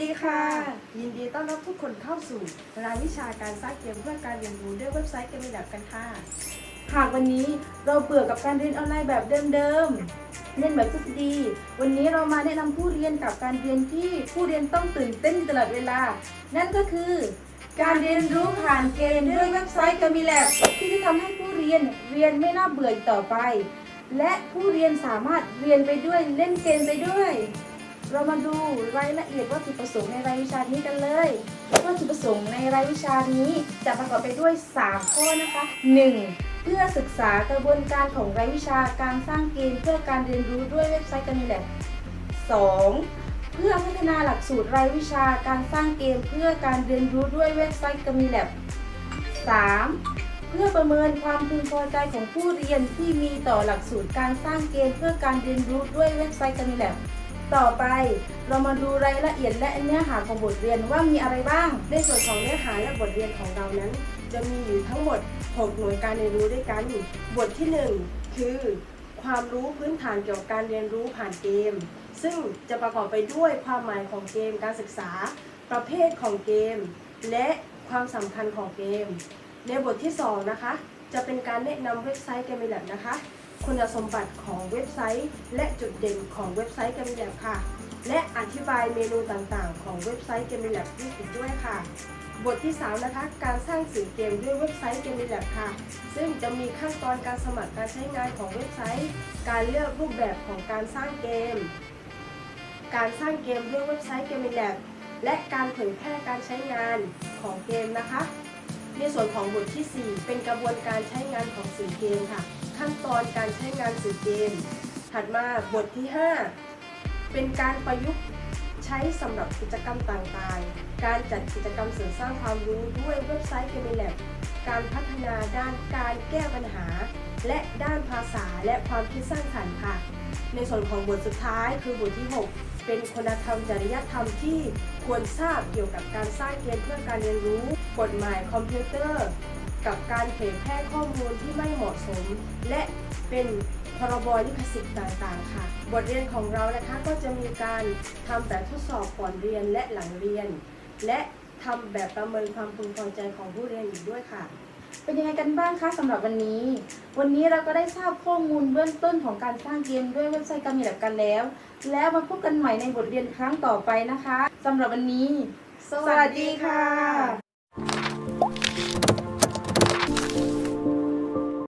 ดีค่ะ ยินดีต้อนรับทุกคนเข้าสู่รายวิชาการสร้างเกมเพื่อการเรียนรู้ด้วยเว็บไซต์เกมแบบกันค่ะ หากวันนี้เราเบื่อกับการเรียนออนไลน์แบบเดิมๆ เรียนแบบทฤษฎี วันนี้เรามาแนะนำผู้เรียนกับการเรียนที่ผู้เรียนต้องตื่นเต้นตลอดเวลา นั่นก็คือ การเรียนรู้ผ่านเกมด้วยเว็บไซต์กามิแลบที่จะทำให้ผู้เรียนเรียนไม่น่าเบื่ออีกต่อไป และผู้เรียนสามารถเรียนไปด้วยเล่นเกมไปด้วย เรามาดูรายละเอียดวัตถุประสงค์ในรายวิชานี้กันเลยวัตถุประสงค์ในรายวิชานี้จะประกอบไปด้วย 3 ข้อนะคะ 1. เพื่อศึกษากระบวนการของรายวิชาการสร้างเกมเพื่อการเรียนรู้ด้วยเว็บไซต์กันนี่แหละ 2. เพื่อพัฒนาหลักสูตรรายวิชาการสร้างเกมเพื่อการเรียนรู้ด้วยเว็บไซต์กามิแลบ 3. เพื่อประเมินความพึงพอใจของผู้เรียนที่มีต่อหลักสูตรการสร้างเกมเพื่อการเรียนรู้ด้วยเว็บไซต์กามิแลบ ต่อไปเรามาดูรายละเอียดและเนื้อหาของบทเรียนว่ามีอะไรบ้าง ในส่วนของเนื้อหาและบทเรียนของเรานั้น จะมีอยู่ทั้งหมด 6 หน่วยการเรียนรู้ด้วยกัน บทที่ 1 คือ ความรู้พื้นฐานเกี่ยวกับการเรียนรู้ผ่านเกม ซึ่งจะประกอบไปด้วยความหมายของเกมการศึกษา ประเภทของเกม และความสำคัญของเกม ในบทที่ 2 นะคะ จะเป็นการแนะนำเว็บไซต์ g a m i l a b นะคะ คุณสมบัติของเว็บไซต์ และจุดเด่นของเว็บไซต์ g a m i l a b ค่ะ และอธิบายเมนูต่างๆ ของเว็บไซต์ g a m i l a b ที่อีกด้วยค่ะ บทที่ 3 นะคะ การสร้างสื่อเกมด้วยเว็บไซต์ g a m i l a b ค่ะ ซึ่งจะมีขั้นตอนการสมัครการใช้งานของเว็บไซต์ การเลือกรูปแบบของการสร้างเกม การสร้างเกมด้วยเว็บไซต์ g a m i l a b และการเผยแพร่การใช้งานของเกมนะคะ ในส่วนของบทที่ 4 เป็นกระบวนการใช้งานของสื่อเกมค่ะ ขั้นตอนการใช้งานสื่อเกม ถัดมาบทที่ 5 เป็นการประยุกต์ใช้สำหรับกิจกรรมต่างๆ การจัดกิจกรรมเสริมสร้างความรู้ด้วยเว็บไซต์ g a m i l a b การพัฒนาด้านการแก้ปัญหา และด้านภาษาและความคิดสร้างสรรค์ค่ะ ในส่วนของบทสุดท้ายคือบทที่ 6 เป็นคุณธรรมจริยธรรมที่ควรทราบเกี่ยวกับการสร้างเกมเพื่อการเรียนรู้ กฎหมายคอมพิวเตอร์ กับการเผยแพร่ข้อมูลที่ไม่เหมาะสม และเป็นพรบลิขสิทธิ์ต่างๆ ค่ะ บทเรียนของเรานะคะก็จะมีการทำแบบทดสอบก่อนเรียนและหลังเรียน และทำแบบประเมินความพึงพอใจของผู้เรียนอีกด้วยค่ะ เป็นยังไงกันบ้างคะสำหรับวันนี้ วันนี้เราก็ได้ทราบข้อมูลเบื้องต้นของการสร้างเกมด้วยเว็บไซต์กามิแลบกันแล้ว แล้วมาพบกันใหม่ในบทเรียนครั้งต่อไปนะคะสำหรับวันนี้ สวัสดีค่ะ